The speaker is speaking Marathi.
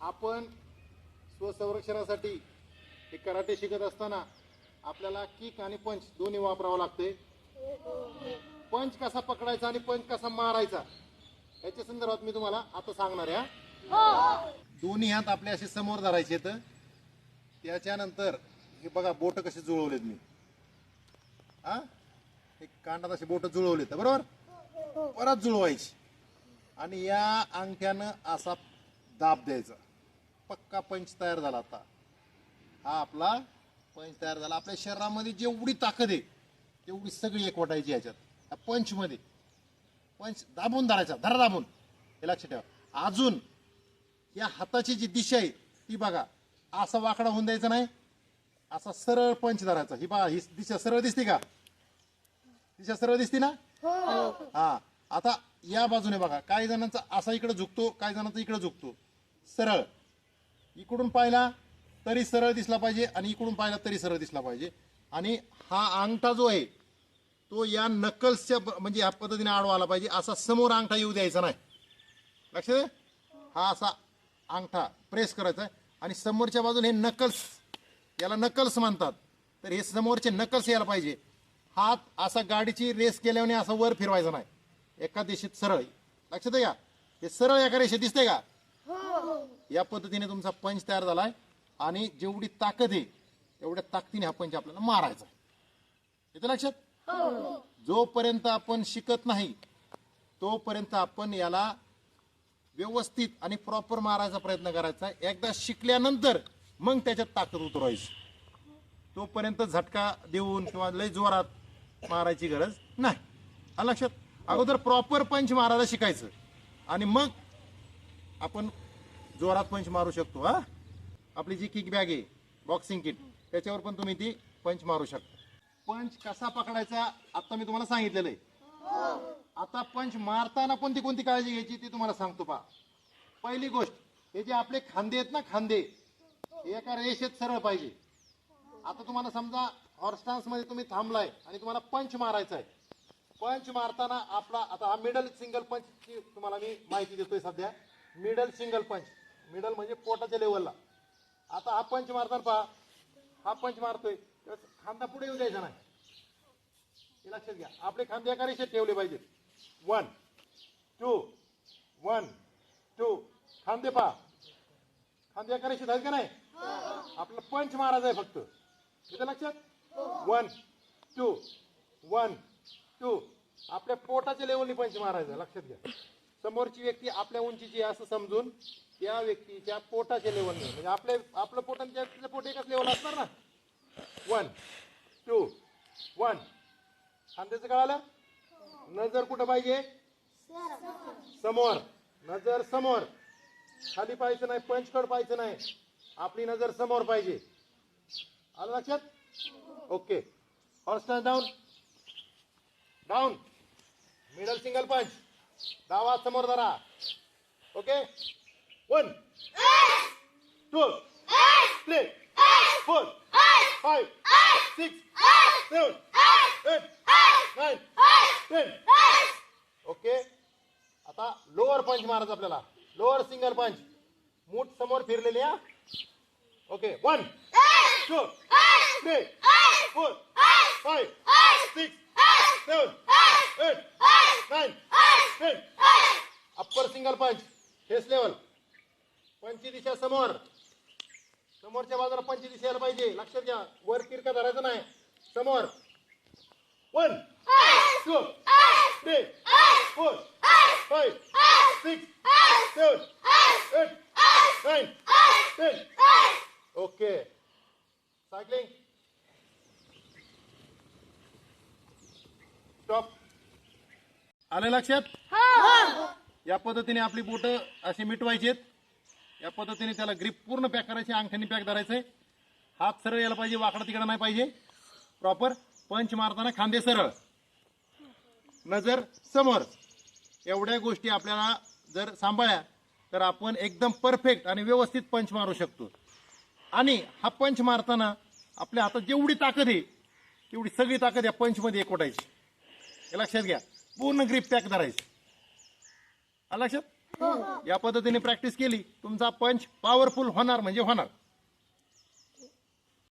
आपण स्वसंरक्षणासाठी हे कराटे शिकत असताना आपल्याला किक आणि पंच दोन्ही वापरावं लागते. पंच कसा पकडायचा आणि पंच कसा मारायचा याच्या संदर्भात मी तुम्हाला आता सांगणार आहे हा. दोन्ही हात आपले असे समोर धरायचे तर त्याच्यानंतर हे बघा बोट कसे जुळवलेत मी. हा? हे कांडात असे बोट जुळवलेत बरोबर? परत जुळवायची. आणि या अंगठ्यानं असा दाब द्यायचा. पक्का पंच तयार झाला आता. हा आपला पंच तयार झाला. आपल्या शरीरामध्ये जेवढी ताकद आहे तेवढी सगळी एकवटायची याच्यात. पंचमध्ये. पंच दाबून धरायचा धरा दाबून. हे लक्षात ठेवा. अजून या हाताची जी दिशा आहे ती बघा. असा वाकडा होऊन द्यायचा नाही. असा सरळ पंच धरायचा. ही बघा ही दिशा सरळ दिसते का? दिशा सरळ दिसते ना? हा. आता या बाजूने बघा. काही जणांचा असा इकडे झुकतो काही जणांचा इकडे झुकतो. सरळ. इकडून पाहिला तरी सरळ दिसला पाहिजे आणि इकडून पाहिला तरी सरळ दिसला पाहिजे. आणि हा अंगठा जो आहे तो या नकल्सच्या ब- म्हणजे ह्या पद्धतीने आडवा आला पाहिजे. असा समोर अंगठा येऊ द्यायचा नाही. लक्ष हा असा अंगठा प्रेस करायचा आहे. आणि समोरच्या बाजूने हे नकल्स याला नकल्स म्हणतात. तर हे समोरचे नकल्स यायला पाहिजे. हात असा गाडीची रेस केल्याने असा वर फिरवायचा नाही. एका दिशेत सरळ. लक्षात आहे का? हे सरळ एका रेषेत दिसते का? या पद्धतीने तुमचा पंच तयार झालाय. आणि जेवढी ताकद आहे तेवढ्या ताकदीने हा पंच आपल्याला मारायचा आहे. येतं लक्षात? जोपर्यंत आपण शिकत नाही तोपर्यंत आपण याला व्यवस्थित आणि प्रॉपर मारायचा प्रयत्न करायचा. आहे. एकदा शिकल्यानंतर मग त्याच्यात ताकद उतरवायची. तोपर्यंत झटका देऊन किंवा लय जोरात मारायची गरज नाही. लक्षात? अगोदर प्रॉपर पंच मारायला शिकायचं. आणि मग आपण जोरात पंच मारू शकतो हा? आपली जी किक बॅग आहे बॉक्सिंग किट त्याच्यावर पण तुम्ही ती पंच मारू शकता. पंच कसा पकडायचा आता मी तुम्हाला सांगितलेलं आहे. आता पंच मारताना पण ती कोणती काळजी घ्यायची ती तुम्हाला सांगतो पहा. पहिली गोष्ट हे जे आपले खांदे आहेत ना खांदे हे एका रेषेत सरळ पाहिजे. आता तुम्हाला समजा हॉर्स्टान्समध्ये तुम्ही थांबलाय आणि तुम्हाला पंच मारायचा आहे. पंच मारताना आपला आता हा मिडल सिंगल पंच ची तुम्हाला मी माहिती देतोय सध्या. मिडल सिंगल पंच मिडल म्हणजे पोटाच्या लेवलला आता हा पंच मारताना पहा. हा पंच मारतोय. तर खांदा पुढे येऊ द्यायचा नाही. हे लक्षात घ्या. आपले खांदे एका रेषेत ठेवले पाहिजेत. वन टू वन टू खांदे पहा. खांदे एका रेषेत आहेत का नाही? आपलं पंच मारायचं आहे फक्त. इथं लक्षात? वन टू वन टू आपल्या पोटाच्या लेवलनी पंच मारायचं लक्षात घ्या. समोरची व्यक्ती आपल्या उंचीची असं समजून त्या व्यक्तीच्या पोटाच्या लेवलने म्हणजे आपले आपलं पोट आणि त्याचं पोट एकाच लेवल असणार ना? वन टू वन खांद्याचं कळालं नजर कुठं पाहिजे? समोर. नजर समोर. खाली पाहायचं नाही पंचकड पाहायचं नाही. आपली नजर समोर पाहिजे. आलं लक्षात? Okay horse down down middle single punch डावा समोर धरा. Okay one two three four five six seven eight nine ten okay आता लोअर पंच मारायचं आपल्याला. लोअर सिंगल पंच मूठ समोर फिरलेली हा? Okay one two three four five six seven eight nine ten upper single punch face level पंची दिशा समोर. समोरच्या बाजूला पंची दिशा यायला पाहिजे. लक्षात घ्या. वर किरका धरायचं नाही. समोर. One two three four five six seven eight nine ten okay cycling stop आलं लक्षात? या पद्धतीने आपली बोट अशी मिटवायची आहेत या पद्धतीने त्याला ग्रीप पूर्ण पॅक करायची अंगठ्याने पॅक धरायचंय. हात सरळ यायला पाहिजे वाकडा तिकडा नाही पाहिजे. प्रॉपर पंच मारताना खांदे सरळ. नजर समोर. एवढ्या गोष्टी आपल्याला जर सांभाळल्या तर आपण एकदम परफेक्ट आणि व्यवस्थित पंच मारू शकतो. आणि हा पंच मारताना आपल्या हातात जेवढी ताकद आहे तेवढी सगळी ताकद या पंचमध्ये एकवटायची. हे लक्षात घ्या. पूर्ण ग्रीप पॅक धरायची. लक्षात? या पद्धतीने प्रॅक्टिस केली. तुमचा पंच पॉवरफुल होणार म्हणजे होणार.